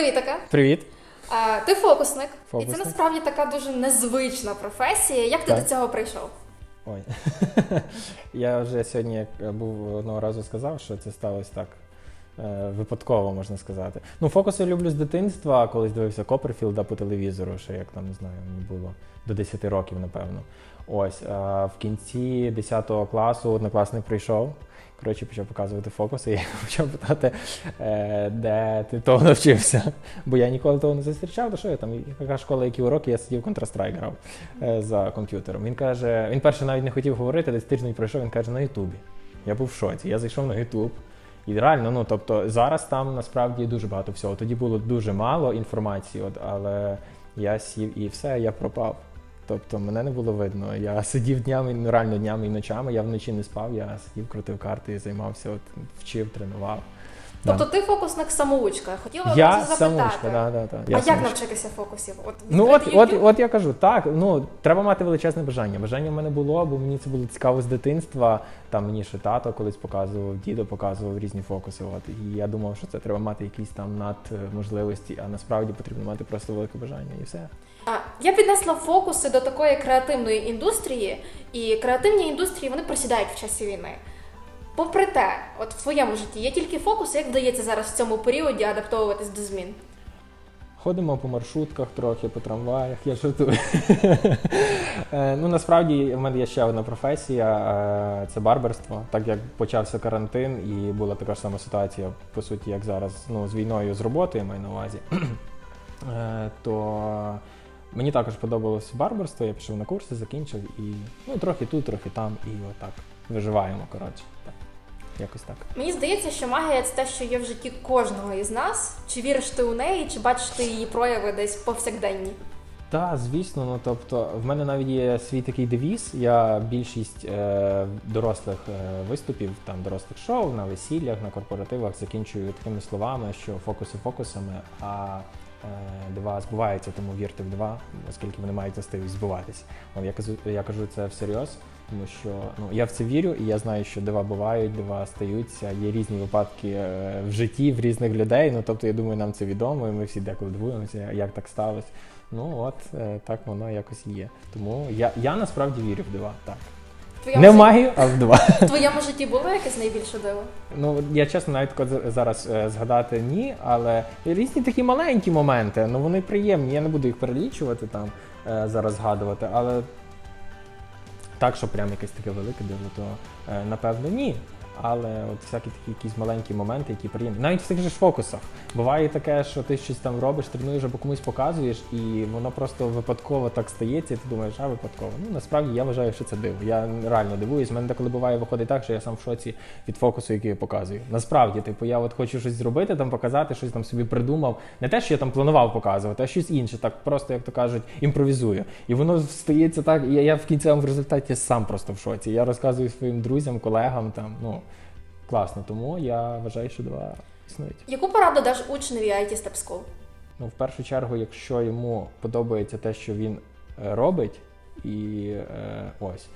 Привіт, таке. Привіт. А, ти фокусник, і це насправді така дуже незвична професія. Як ти Так. до цього прийшов? Ой. Я вже сьогодні був одного разу сказав, що це сталося так. Е, Випадково можна сказати. Ну, фокуси люблю з дитинства, колись дивився Копперфілда по телевізору, ще як там не знаю, мені було до 10 років, напевно. Ось а в кінці 10 класу однокласник прийшов. Коротше, почав показувати фокуси, я почав питати, е, де ти того навчився. Бо я ніколи того не зустрічав, то що я там, яка школа, які уроки, я сидів Counter-Strike грав е, за комп'ютером. Він каже, він перше навіть не хотів говорити, десь тиждень пройшов, він каже, на Ютубі. Я був в шоці. Я зайшов на Ютуб. І реально, ну тобто зараз там насправді дуже багато всього. Тоді було дуже мало інформації, от, але я сів і все, я пропав. Тобто мене не було видно. Я сидів днями, ну реально днями і ночами, я вночі не спав, я сидів, крутив карти займався, от, вчив, тренував. Тобто ти фокусник самоучка. Хотіла я одразу запитати. да, да, да. а я як навчитися фокусів? От, Ну от, от, YouTube? от я кажу, так, ну треба мати величезне бажання. Бажання в мене було, бо мені це було цікаво з дитинства. Там мені ще тато колись показував, дідо показував різні фокуси. От і я думав, що це треба мати якісь там надможливості, а насправді потрібно мати просто велике бажання і все. Я піднесла фокуси до такої креативної індустрії, і креативні індустрії вони просідають в часі війни. Попри те, от в твоєму житті є тільки фокуси, як вдається зараз в цьому періоді адаптовуватись до змін? Ходимо по маршрутках трохи, по трамваях, я жартую. Е, ну насправді в мене є ще одна професія е, це барберство. Так як почався карантин і була така ж сама ситуація, по суті, як зараз, ну, з війною з роботи, я маю на увазі. Е, То мені також подобалося барберство, я пішов на курси, закінчив і ну, трохи тут, трохи там, і отак виживаємо, коротше. Якось так. Мені здається, що магія це те, що є в житті кожного із нас. Чи віриш ти у неї, чи бачиш ти її прояви десь повсякденні? Так, звісно, ну тобто в мене навіть є свій такий девіз. Я більшість е, дорослих е, виступів, там дорослих шоу на весіллях, на корпоративах закінчую такими словами, що фокуси фокусами, а е, дива збуваються, тому вірте в дива, оскільки вони мають властивість збуватись. Я кажу, я кажу це всерйоз, тому що ну я в це вірю, і я знаю, що дива бувають, дива стаються. Є різні випадки е, в житті в різних людей. Ну тобто, я думаю, нам це відомо, і ми всі деколи дивуємося, як так сталося. Ну от е, так воно якось є. Тому я, я насправді вірю в дива. Так твоєму, не в житті- магію, а в два. в твоєму житті було якесь найбільше диво? Ну я чесно навіть зараз е, згадати ні, але різні такі маленькі моменти. Ну вони приємні. Я не буду їх перелічувати там е, зараз згадувати, але так, що прям якесь таке велике диво, то е, напевно ні. Але от всякі такі якісь маленькі моменти, які приємні. Навіть в тих же фокусах. Буває таке, що ти щось там робиш, тренуєш або комусь показуєш, і воно просто випадково так стається, і ти думаєш, а випадково. Ну насправді я вважаю, що це диво. Я реально дивуюсь. У мене деколи буває виходить так, що я сам в шоці від фокусу, який я показую. Насправді, типу, я от хочу щось зробити, там показати, щось там собі придумав. Не те, що я там планував показувати, а щось інше, так просто, як то кажуть, імпровізую. І воно стається так. Я, я в кінцевому результаті сам просто в шоці. Я розказую своїм друзям, колегам там. Ну класно. Тому я вважаю, що два існують. Яку пораду даш учневі IT Step School? Ну, в першу чергу, якщо йому подобається те, що він е, робить, і е, ось.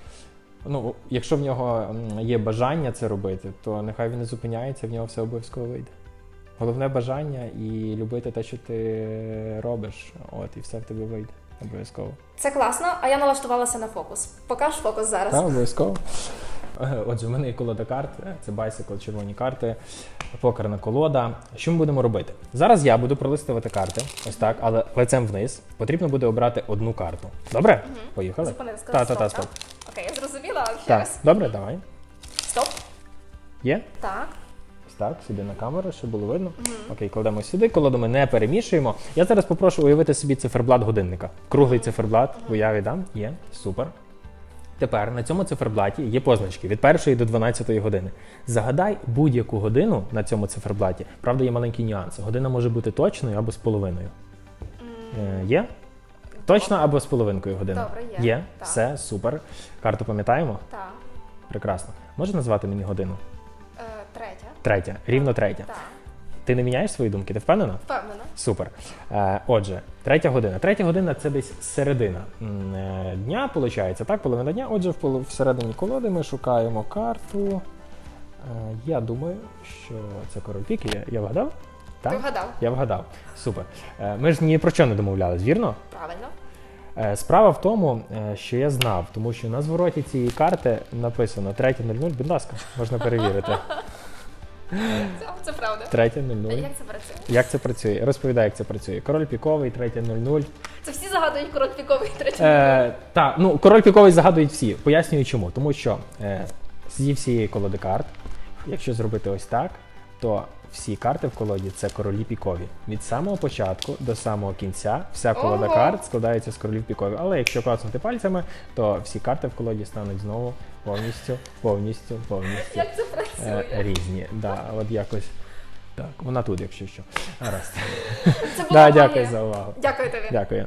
Ну, якщо в нього є бажання це робити, то нехай він не зупиняється, в нього все обов'язково вийде. Головне бажання і любити те, що ти робиш, от, і все в тебе вийде. Обов'язково. Це класно, а я налаштувалася на фокус. Покаж фокус зараз. Так, обов'язково. Отже, у мене є колода карт, е, це Bicycle, червоні карти, покерна колода. Що ми будемо робити? Зараз я буду пролистувати карти, ось так, але лицем вниз. Потрібно буде обрати одну карту. Добре? Поїхали? Зупинив, Та, та, та, стоп. Окей, я зрозуміла. Ще Так, раз. добре, давай. Стоп. Є? Так. Ось так, сюди на камеру, щоб було видно. Окей, кладемо сюди, колоду ми не перемішуємо. Я зараз попрошу уявити собі циферблат годинника. Круглий циферблат в уяві дам. Є, супер. Тепер на цьому циферблаті є позначки від 1 до 12 години. Загадай будь-яку годину на цьому циферблаті. Правда, є маленький нюанс. Година може бути точною або з половиною. Е, є? Точно або з половинкою година? Добре, є. Є, Так. все, супер. Карту пам'ятаємо? Так. Прекрасно. Можеш назвати мені годину? Е, третя. Третя, рівно третя. Так. Ти не міняєш свої думки, ти впевнена? Впевнена. Супер. Е, отже, третя година. Третя година це десь середина е, дня, виходить, так, половина дня. Отже, в полу- всередині колоди ми шукаємо карту. Е, я думаю, що це король пік. Я, я вгадав? Ти Так? вгадав. Я вгадав. Супер. Ми ж ні про що не домовлялись, вірно? Правильно. Справа в тому, що я знав, тому що на звороті цієї карти написано 3.00, будь ласка, можна перевірити. Це, це правда. 3.00. Як це працює? Як це працює? Розповідай, як це працює. Король піковий, 3.00. Це всі загадують король піковий третє Е, так, ну король піковий загадують всі. Пояснюю чому. Тому що е, зі всієї колоди карт, якщо зробити ось так, то всі карти в колоді це королі пікові. Від самого початку до самого кінця вся колода Ого. карт складається з королів пікові. Але якщо клацнути пальцями, то всі карти в колоді стануть знову повністю, повністю, повністю Як це е, різні. Да, от якось так. Вона тут, якщо що. Гаразд. Це була Да, дякую за увагу. Дякую тобі. Дякую.